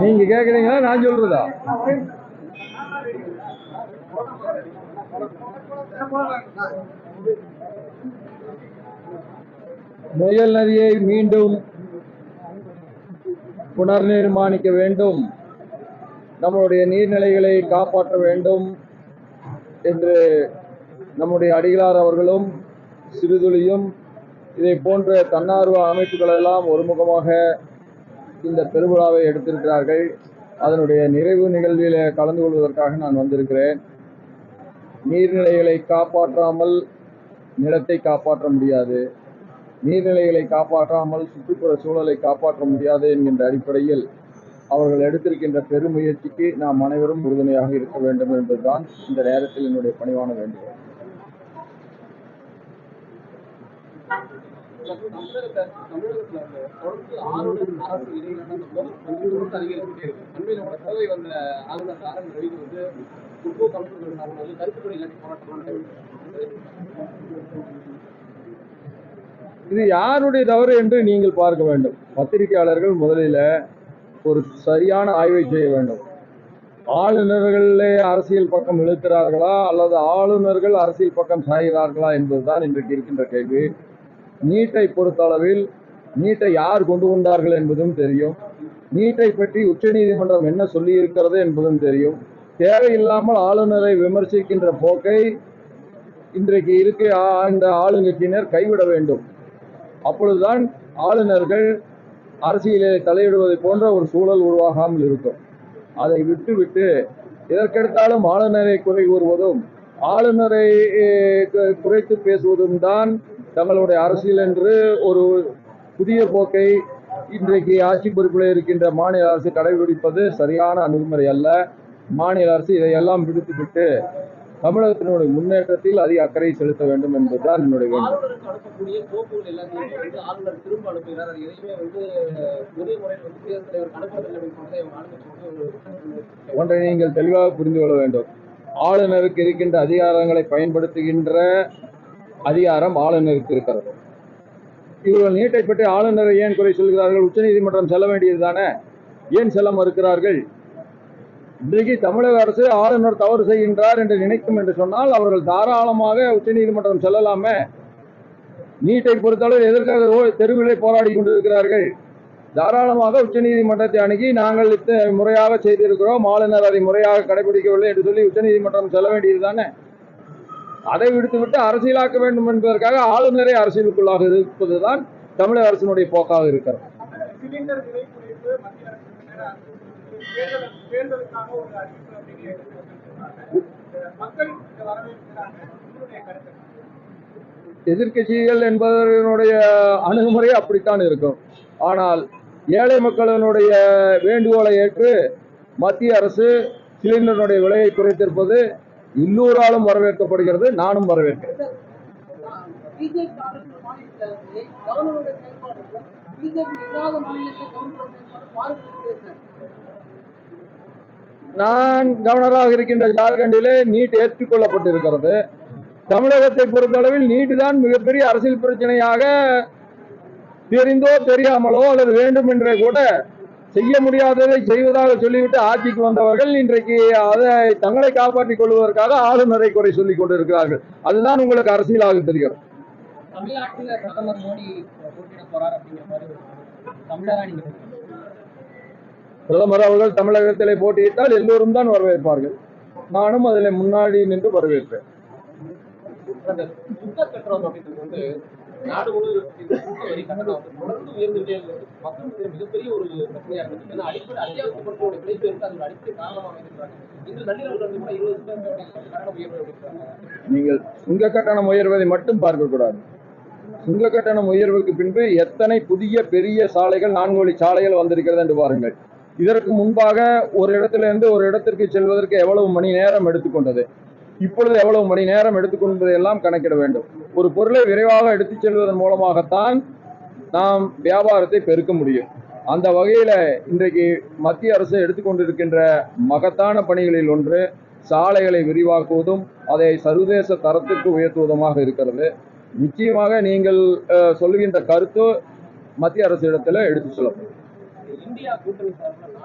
நீங்க கேக்குறீங்களா? நான் சொல்றதா? முயல் நதியை மீண்டும் புனர் நிர்மாணிக்க வேண்டும். நம்மளுடைய நீர்நிலைகளை காப்பாற்ற வேண்டும் என்று நம்முடைய அடிகளார் அவர்களும் சிறுதுளியும் இதை போன்ற தன்னார்வ அமைப்புகள் எல்லாம் ஒருமுகமாக இந்த பெருவிழாவை எடுத்திருக்கிறார்கள். அதனுடைய நிறைவு நிகழ்வில் கலந்து கொள்வதற்காக நான் வந்திருக்கிறேன். நீர்நிலைகளை காப்பாற்றாமல் நிலத்தை காப்பாற்ற முடியாது. நீர்நிலைகளை காப்பாற்றாமல் சுற்றுப்புற சூழலை காப்பாற்ற முடியாது என்கின்ற அடிப்படையில் அவர்கள் எடுத்திருக்கின்ற பெருமுயற்சிக்கு நாம் அனைவரும் உறுதுணையாக இருக்க வேண்டும் என்பதுதான் இந்த நேரத்தில் என்னுடைய பணிவான வேண்டுகோள் தமிழகத்தை தமிழகத்துல தொடர்ந்து ஆளுநர் அரசு இடையிலான அந்த மோதல் வந்து தொடர்ந்து அதிகரிச்சுட்டே இருக்கு அண்மையில கூட கோவை வந்த ஆளுநர் ஆர் என் ரவிக்கு வந்து முற்போக்கு அமைப்புகள் சார்பில் வந்து கருத்துப்படி இல்லாட்டி போராட்டம் இது யாருடைய தவறு என்று நீங்கள் பார்க்க வேண்டும். பத்திரிகையாளர்கள் முதலில் ஒரு சரியான ஆய்வை செய்ய வேண்டும். ஆளுநர்களே அரசியல் பக்கம் இழுக்கிறார்களா அல்லது ஆளுநர்கள் அரசியல் பக்கம் சாய்கிறார்களா என்பதுதான் இன்றைக்கு இருக்கின்ற கேள்வி. நீட்டை பொறுத்தளவில் நீட்டை யார் கொண்டு வந்தார்கள் என்பதும் தெரியும். நீட்டை பற்றி உச்சநீதிமன்றம் என்ன சொல்லியிருக்கிறது என்பதும் தெரியும். தேவையில்லாமல் ஆளுநரை விமர்சிக்கின்ற போக்கை இன்றைக்கு இருக்க இந்த ஆளுங்கட்சியினர் கைவிட வேண்டும். அப்பொழுதுதான் ஆளுநர்கள் அரசியலில் தலையிடுவதை போன்ற ஒரு சூழல் உருவாகாமல் இருக்கும். அதை விட்டுவிட்டு எதற்கெடுத்தாலும் ஆளுநரை குறை கூறுவதும் ஆளுநரை குறைத்து பேசுவதும் தான் தங்களுடைய அரசியல் என்று ஒரு புதிய போக்கை இன்றைக்கு ஆட்சி பொறுப்பில் இருக்கின்ற மாநில அரசு கடைபிடிப்பது சரியான அணுகுமுறை அல்ல. மாநில அரசு இதையெல்லாம் விடுத்துவிட்டு தமிழகத்தினுடைய முன்னேற்றத்தில் அதிக அக்கறை செலுத்த வேண்டும் என்பதுதான் என்னுடைய வந்து ஒன்றை நீங்கள் தெளிவாக புரிந்து கொள்ள வேண்டும். ஆளுநருக்கு இருக்கின்ற அதிகாரங்களை பயன்படுத்துகின்ற அதிகாரம் ஆளுநருக்கு இருக்கிறது. இவர்கள் நீட்டை பற்றி ஆளுநரை ஏன் குறை சொல்கிறார்கள்? உச்சநீதிமன்றம் செல்ல வேண்டியது தானே? ஏன் செல்ல மறுக்கிறார்கள்? இன்றைக்கு தமிழக அரசு ஆளுநர் தவறு செய்கின்றார் என்று நினைக்கும் என்று சொன்னால் அவர்கள் தாராளமாக உச்சநீதிமன்றம் செல்லலாமே. நீட்டை பொறுத்தளவு எதற்காக ரோ- தெருவிலே போராடி கொண்டிருக்கிறார்கள்? தாராளமாக உச்சநீதிமன்றத்தை அணுகி நாங்கள் முறையாக செய்திருக்கிறோம். ஆளுநர் அதை முறையாக கடைபிடிக்கவில்லை என்று சொல்லி உச்சநீதிமன்றம் செல்ல வேண்டியது தானே? அதை விடுத்துவிட்டு அரசியலாக்க வேண்டும் என்பதற்காக ஆளுநரை அரசியலுக்குள்ளாக இருப்பதுதான் தமிழக அரசினுடைய போக்காக இருக்கிறது. எதிர்கட்சிகள் எதிர்க்கட்சிகள் என்பதனுடைய அணுகுமுறை அப்படித்தான் இருக்கும். ஆனால் ஏழை மக்களினுடைய வேண்டுகோளை ஏற்று மத்திய அரசு சிலிண்டருடைய விலையை குறைத்திருப்பது எல்லோராலும் வரவேற்கப்படுகிறது நானும் வரவேற்கிறேன். நான் கவர்னராக இருக்கின்ற ஜார்க்கண்டிலே நீட் ஏற்றுக்கொள்ளப்பட்டிருக்கிறது. தமிழகத்தை பொறுத்தளவில் நீட் தான் மிகப்பெரிய அரசியல் பிரச்சனையாக தெரிந்தோ தெரியாமலோ அல்லது வேண்டும் என்றே கூட செய்ய முடியாததை செய்வதாக சொல்லிவிட்டு ஆட்சிக்கு வந்தவர்கள் இன்றைக்கு அதை தங்களை காப்பாற்றிக் கொள்வதற்காக ஆளுநரை குறை சொல்லிக் கொண்டிருக்கிறார்கள். அதுதான் உங்களுக்கு அரசியலாக நீங்க பிரதமர் அவர்கள் தமிழகத்திலே போட்டியிட்டால் எல்லோரும் தான் வரவேற்பார்கள். நானும் அதில் முன்னாடி நின்று வரவேற்பேன். அந்த சுத்த கட்டணம் அப்படின்றது வந்து நாடு முழுவதும் தொடர்ந்து உயர்ந்துட்டே இருக்கு. மிகப்பெரிய ஒரு பிரச்சனையா இருக்கு. ஏன்னா அடிப்படை அத்தியாவசிய பொருட்களோட விலை உயர்வு அது அடிப்படை காரணமாக இருக்கிறாங்க இன்று நள்ளிரவு வந்து கூட இருபது கட்டணம் உயர்வு நீங்கள் சுங்க கட்டணம் உயர்வதை மட்டும் பார்க்கக்கூடாது சுங்க கட்டணம் உயர்வுக்கு பின்பு எத்தனை புதிய பெரிய சாலைகள் நான்கு வழி சாலைகள் வந்திருக்கிறது என்று பாருங்கள். இதற்கு முன்பாக ஒரு இடத்திலிருந்து ஒரு இடத்திற்கு செல்வதற்கு எவ்வளவு மணி நேரம் எடுத்துக்கொண்டது இப்பொழுது எவ்வளவு மணி நேரம் எடுத்துக்கொண்டதை எல்லாம் கணக்கிட வேண்டும். ஒரு பொருளை விரைவாக எடுத்துச் செல்வதன் மூலமாகத்தான் நாம் வியாபாரத்தை பெருக்க முடியும். அந்த வகையில் இன்றைக்கு மத்திய அரசு எடுத்துக்கொண்டிருக்கின்ற மகத்தான பணிகளில் ஒன்று சாலைகளை விரிவாக்குவதும் அதை சர்வதேச தரத்திற்கு உயர்த்துவதுமாக இருக்கிறது. நிச்சயமாக நீங்கள் அஹ், சொல்லுகின்ற கருத்து மத்திய அரசு இடத்துல எடுத்து சொல்லப்படும். இந்தியா கூட்டணி சார்பில்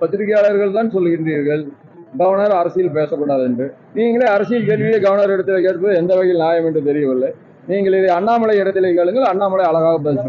பத்திரிகையாளர்கள் தான் சொல்லுகின்றீர்கள் கவர்னர் அரசியல் பேசக்கூடாது என்று. நீங்களே அரசியல் கேள்வியை கவர்னர் இடத்துல கேட்பது எந்த வகையில் நியாயம் என்று தெரியவில்லை. நீங்கள் இதை அண்ணாமலை இடத்திலே கேளுங்கள் அண்ணாமலை அழகாக பதில்